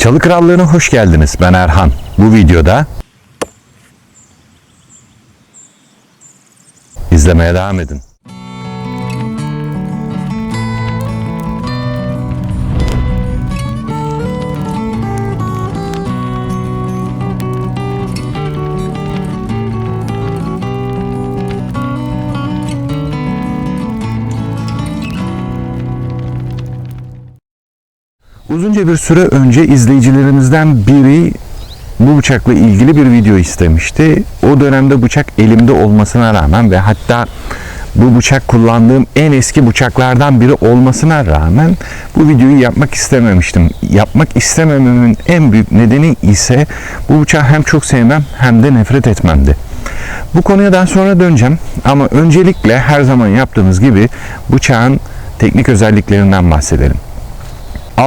Çalı Krallığı'na hoş geldiniz. Ben Erhan. Bu videoda izlemeye devam edin. Uzunca bir süre önce izleyicilerimizden biri bu bıçakla ilgili bir video istemişti. O dönemde bıçak elimde olmasına rağmen ve hatta bu bıçak kullandığım en eski bıçaklardan biri olmasına rağmen bu videoyu yapmak istememiştim. Yapmak istemememin en büyük nedeni ise bu bıçağı hem çok sevmem hem de nefret etmemdi. Bu konuya daha sonra döneceğim ama öncelikle her zaman yaptığımız gibi bıçağın teknik özelliklerinden bahsedelim.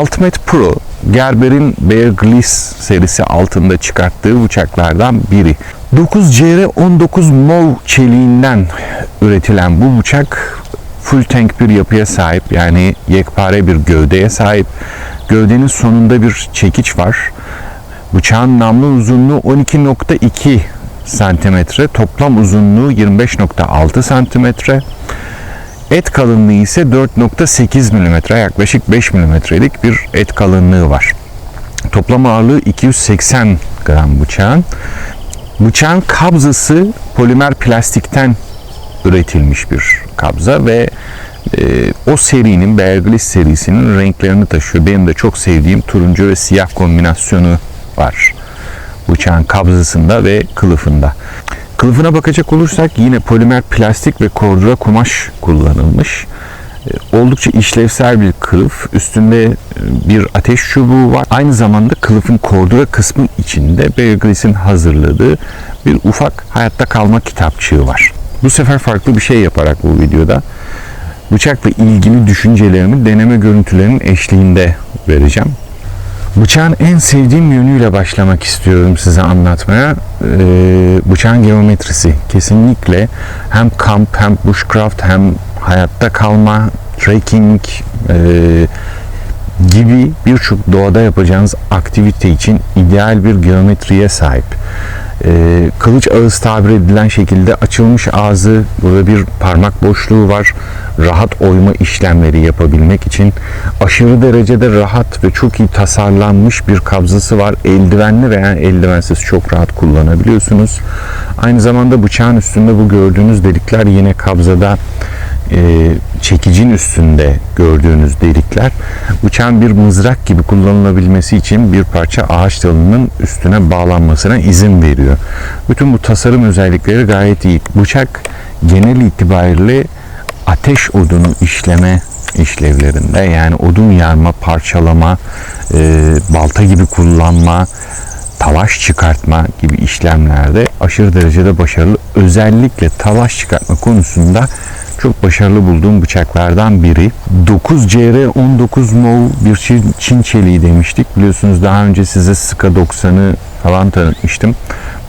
Ultimate Pro Gerber'in Bear Grylls serisi altında çıkarttığı bıçaklardan biri. 9CR19 MOV çeliğinden üretilen bu bıçak full tank bir yapıya sahip yani yekpare bir gövdeye sahip. Gövdenin sonunda bir çekiç var. Bıçağın namlu uzunluğu 12.2 santimetre, toplam uzunluğu 25.6 santimetre. Et kalınlığı ise 4.8 mm, yaklaşık 5 mm'lik bir et kalınlığı var. Toplam ağırlığı 280 gram bıçağın. Bıçağın kabzası polimer plastikten üretilmiş bir kabza ve e, o serinin, Bear Grylls serisinin renklerini taşıyor. Benim de çok sevdiğim turuncu ve siyah kombinasyonu var. Bıçağın kabzasında ve kılıfında. Kılıfına bakacak olursak yine polimer plastik ve kordura kumaş kullanılmış. E, Oldukça işlevsel bir kılıf. Üstünde e, bir ateş çubuğu var. Aynı zamanda kılıfın kordura kısmı içinde Bear hazırladığı bir ufak hayatta kalma kitapçığı var. Bu sefer farklı bir şey yaparak bu videoda bıçakla ilgili düşüncelerimi deneme görüntülerinin eşliğinde vereceğim. Bıçağın en sevdiğim yönüyle başlamak istiyorum size anlatmaya. Ee, bıçağın geometrisi. Kesinlikle hem kamp hem bushcraft hem hayatta kalma, trekking e, gibi birçok doğada yapacağınız aktivite için ideal bir geometriye sahip. Ee, kılıç ağız tabir edilen şekilde açılmış ağzı, burada bir parmak boşluğu var. Rahat oyma işlemleri yapabilmek için aşırı derecede rahat ve çok iyi tasarlanmış bir kabzası var. Eldivenli veya eldivensiz çok rahat kullanabiliyorsunuz. Aynı zamanda bıçağın üstünde bu gördüğünüz delikler yine kabzada e, çekicin üstünde gördüğünüz delikler bıçağın bir mızrak gibi kullanılabilmesi için bir parça ağaç dalının üstüne bağlanmasına izin veriyor. Bütün bu tasarım özellikleri gayet iyi. Bıçak genel itibariyle ateş odunu işleme işlevlerinde yani odun yarma, parçalama, e, balta gibi kullanma, talaş çıkartma gibi işlemlerde aşırı derecede başarılı. Özellikle talaş çıkartma konusunda çok başarılı bulduğum bıçaklardan biri. 9CR19 MOV bir Çin, çeliği demiştik. Biliyorsunuz daha önce size Ska 90'ı falan tanıtmıştım.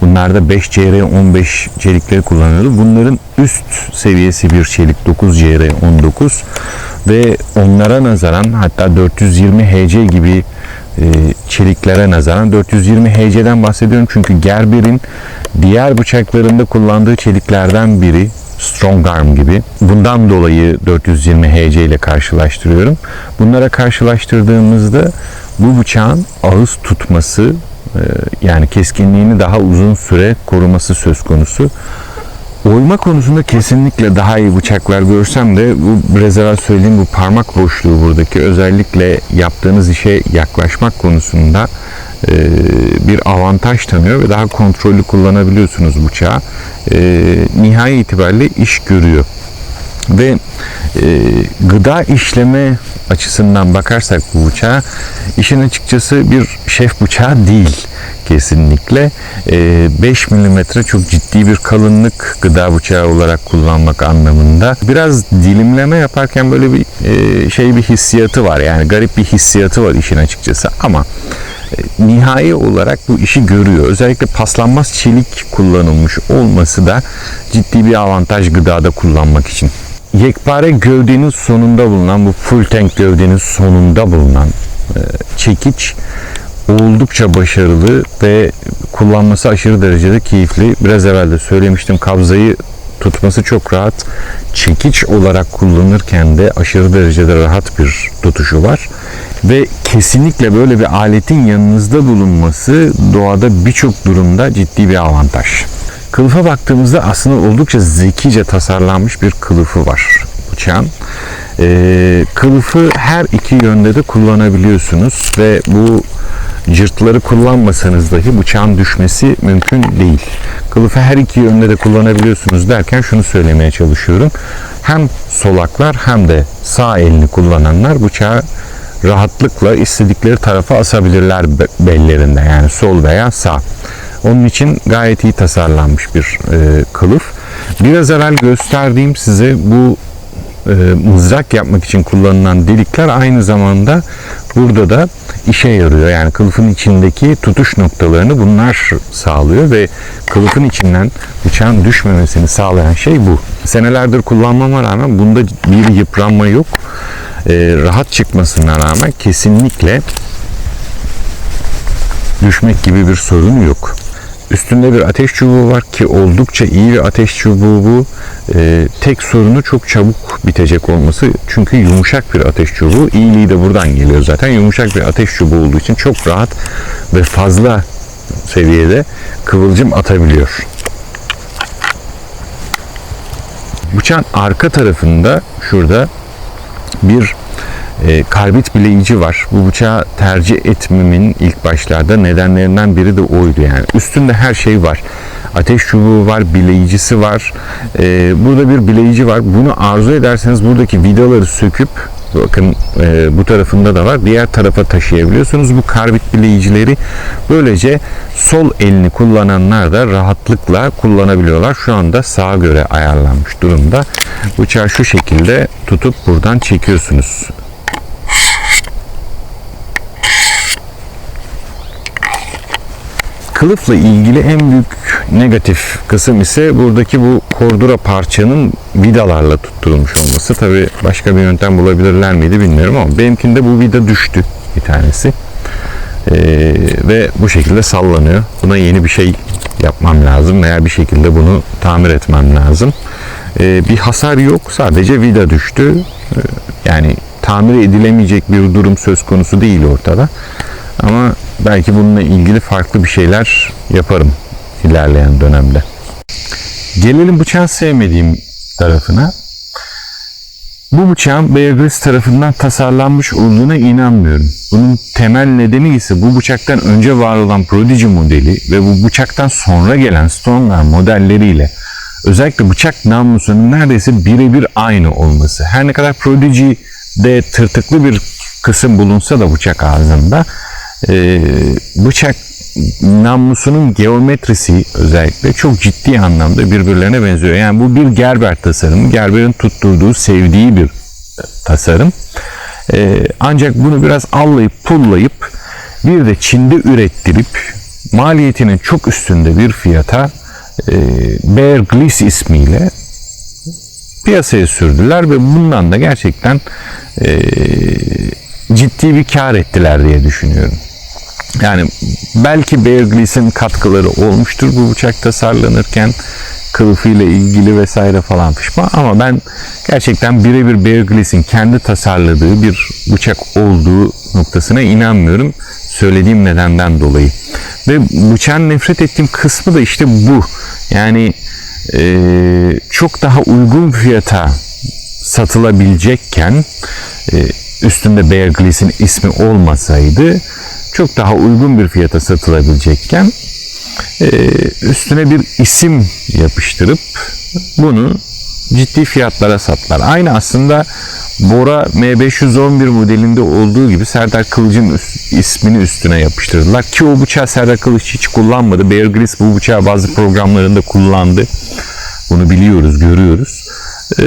Bunlarda 5CR15 çelikleri kullanıyordu. Bunların üst seviyesi bir çelik 9CR19 ve onlara nazaran hatta 420 HC gibi çeliklere nazaran 420 HC'den bahsediyorum çünkü Gerber'in diğer bıçaklarında kullandığı çeliklerden biri Strong Arm gibi. Bundan dolayı 420 HC ile karşılaştırıyorum. Bunlara karşılaştırdığımızda bu bıçağın ağız tutması e, yani keskinliğini daha uzun süre koruması söz konusu. Oyma konusunda kesinlikle daha iyi bıçaklar görsem de bu biraz evvel söylediğim bu parmak boşluğu buradaki özellikle yaptığınız işe yaklaşmak konusunda e, bir avantaj tanıyor ve daha kontrollü kullanabiliyorsunuz bıçağı. E, nihai itibariyle iş görüyor. Ve e, gıda işleme açısından bakarsak bu bıçağa işin açıkçası bir şef bıçağı değil kesinlikle. E, 5 milimetre çok ciddi bir kalınlık gıda bıçağı olarak kullanmak anlamında. Biraz dilimleme yaparken böyle bir e, şey bir hissiyatı var yani garip bir hissiyatı var işin açıkçası ama e, nihai olarak bu işi görüyor. Özellikle paslanmaz çelik kullanılmış olması da ciddi bir avantaj gıdada kullanmak için yekpare gövdenin sonunda bulunan bu full tank gövdenin sonunda bulunan e, çekiç oldukça başarılı ve kullanması aşırı derecede keyifli. Biraz evvel de söylemiştim kabzayı tutması çok rahat. Çekiç olarak kullanırken de aşırı derecede rahat bir tutuşu var. Ve kesinlikle böyle bir aletin yanınızda bulunması doğada birçok durumda ciddi bir avantaj. Kılıfa baktığımızda aslında oldukça zekice tasarlanmış bir kılıfı var bıçağın. Ee, kılıfı her iki yönde de kullanabiliyorsunuz ve bu cırtları kullanmasanız dahi bıçağın düşmesi mümkün değil. Kılıfı her iki yönde de kullanabiliyorsunuz derken şunu söylemeye çalışıyorum. Hem solaklar hem de sağ elini kullananlar bıçağı rahatlıkla istedikleri tarafa asabilirler be- bellerinde yani sol veya sağ. Onun için gayet iyi tasarlanmış bir e, kılıf. Biraz evvel gösterdiğim size bu e, mızrak yapmak için kullanılan delikler aynı zamanda burada da işe yarıyor. Yani kılıfın içindeki tutuş noktalarını bunlar sağlıyor ve kılıfın içinden bıçağın düşmemesini sağlayan şey bu. Senelerdir kullanmama rağmen bunda bir yıpranma yok. E, rahat çıkmasına rağmen kesinlikle düşmek gibi bir sorunu yok. Üstünde bir ateş çubuğu var ki oldukça iyi bir ateş çubuğu bu. Ee, tek sorunu çok çabuk bitecek olması. Çünkü yumuşak bir ateş çubuğu. İyiliği de buradan geliyor zaten. Yumuşak bir ateş çubuğu olduğu için çok rahat ve fazla seviyede kıvılcım atabiliyor. Bıçağın arka tarafında şurada bir e, karbit bileyici var. Bu bıçağı tercih etmemin ilk başlarda nedenlerinden biri de oydu yani. Üstünde her şey var. Ateş çubuğu var, bileyicisi var. E, burada bir bileyici var. Bunu arzu ederseniz buradaki vidaları söküp bakın e, bu tarafında da var. Diğer tarafa taşıyabiliyorsunuz. Bu karbit bileyicileri böylece sol elini kullananlar da rahatlıkla kullanabiliyorlar. Şu anda sağa göre ayarlanmış durumda. Bıçağı şu şekilde tutup buradan çekiyorsunuz. Kılıfla ilgili en büyük negatif kısım ise buradaki bu kordura parçanın vidalarla tutturulmuş olması. Tabi başka bir yöntem bulabilirler miydi bilmiyorum ama benimkinde bu vida düştü bir tanesi. Ee, ve bu şekilde sallanıyor. Buna yeni bir şey yapmam lazım veya bir şekilde bunu tamir etmem lazım. Ee, bir hasar yok sadece vida düştü. Ee, yani tamir edilemeyecek bir durum söz konusu değil ortada. Ama belki bununla ilgili farklı bir şeyler yaparım ilerleyen dönemde. Gelelim bıçağın sevmediğim tarafına. Bu bıçağın Bear tarafından tasarlanmış olduğuna inanmıyorum. Bunun temel nedeni ise bu bıçaktan önce var olan Prodigy modeli ve bu bıçaktan sonra gelen Stonegar modelleriyle özellikle bıçak namlusunun neredeyse birebir aynı olması. Her ne kadar Prodigy'de tırtıklı bir kısım bulunsa da bıçak ağzında e, bıçak namlusunun geometrisi özellikle çok ciddi anlamda birbirlerine benziyor. Yani bu bir Gerber tasarımı. Gerber'in tutturduğu, sevdiği bir tasarım. E, ancak bunu biraz allayıp pullayıp bir de Çin'de ürettirip maliyetinin çok üstünde bir fiyata e, Bear Grylls ismiyle piyasaya sürdüler ve bundan da gerçekten e, ciddi bir kar ettiler diye düşünüyorum. Yani belki Bear Grylls'in katkıları olmuştur bu bıçak tasarlanırken kılıfıyla ilgili vesaire falan pişman ama ben gerçekten birebir Bear Grylls'in kendi tasarladığı bir bıçak olduğu noktasına inanmıyorum söylediğim nedenden dolayı. Ve bıçağın nefret ettiğim kısmı da işte bu. Yani e, çok daha uygun fiyata satılabilecekken e, üstünde Bear Grylls'in ismi olmasaydı çok daha uygun bir fiyata satılabilecekken e, üstüne bir isim yapıştırıp bunu ciddi fiyatlara sattılar. Aynı aslında Bora M511 modelinde olduğu gibi Serdar Kılıç'ın ismini üstüne yapıştırdılar. Ki o bıçağı Serdar Kılıç hiç kullanmadı. Bear Grylls bu bıçağı bazı programlarında kullandı. Bunu biliyoruz, görüyoruz. Ee,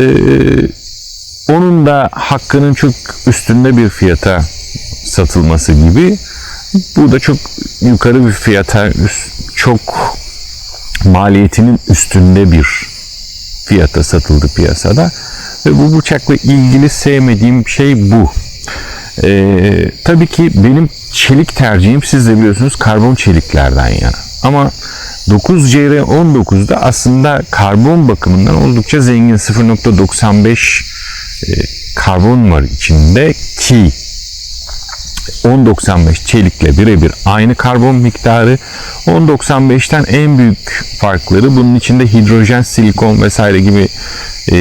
onun da hakkının çok üstünde bir fiyata satılması gibi bu da çok yukarı bir fiyata çok maliyetinin üstünde bir fiyata satıldı piyasada ve bu bıçakla ilgili sevmediğim şey bu. Ee, tabii ki benim çelik tercihim siz de biliyorsunuz karbon çeliklerden yana. Ama 9CR19'da aslında karbon bakımından oldukça zengin 0.95 e, karbon var içinde ki 10.95 çelikle birebir aynı karbon miktarı. 10.95'ten en büyük farkları bunun içinde hidrojen, silikon vesaire gibi e,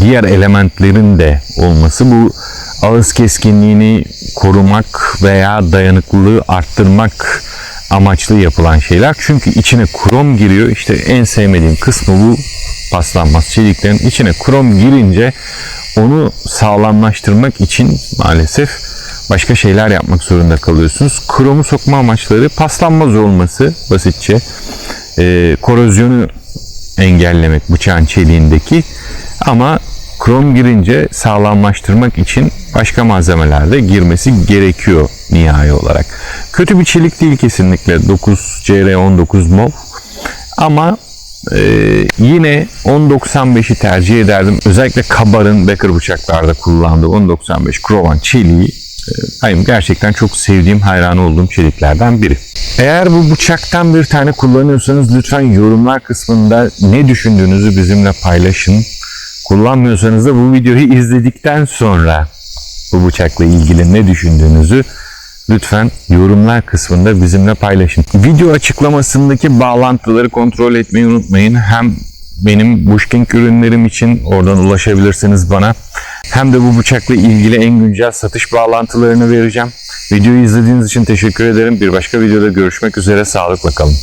diğer elementlerin de olması. Bu ağız keskinliğini korumak veya dayanıklılığı arttırmak amaçlı yapılan şeyler. Çünkü içine krom giriyor. İşte en sevmediğim kısmı bu paslanmaz çeliklerin içine krom girince onu sağlamlaştırmak için maalesef başka şeyler yapmak zorunda kalıyorsunuz. Kromu sokma amaçları paslanmaz olması basitçe. Ee, korozyonu engellemek bıçağın çeliğindeki ama krom girince sağlamlaştırmak için başka malzemeler de girmesi gerekiyor nihai olarak. Kötü bir çelik değil kesinlikle 9 CR19 MOV ama ee, yine 1095'i tercih ederdim. Özellikle Kabar'ın Becker bıçaklarda kullandığı 1095 Krovan çeliği e, benim gerçekten çok sevdiğim, hayran olduğum çeliklerden biri. Eğer bu bıçaktan bir tane kullanıyorsanız lütfen yorumlar kısmında ne düşündüğünüzü bizimle paylaşın. Kullanmıyorsanız da bu videoyu izledikten sonra bu bıçakla ilgili ne düşündüğünüzü lütfen yorumlar kısmında bizimle paylaşın. Video açıklamasındaki bağlantıları kontrol etmeyi unutmayın. Hem benim Bushking ürünlerim için oradan ulaşabilirsiniz bana. Hem de bu bıçakla ilgili en güncel satış bağlantılarını vereceğim. Videoyu izlediğiniz için teşekkür ederim. Bir başka videoda görüşmek üzere. Sağlıkla kalın.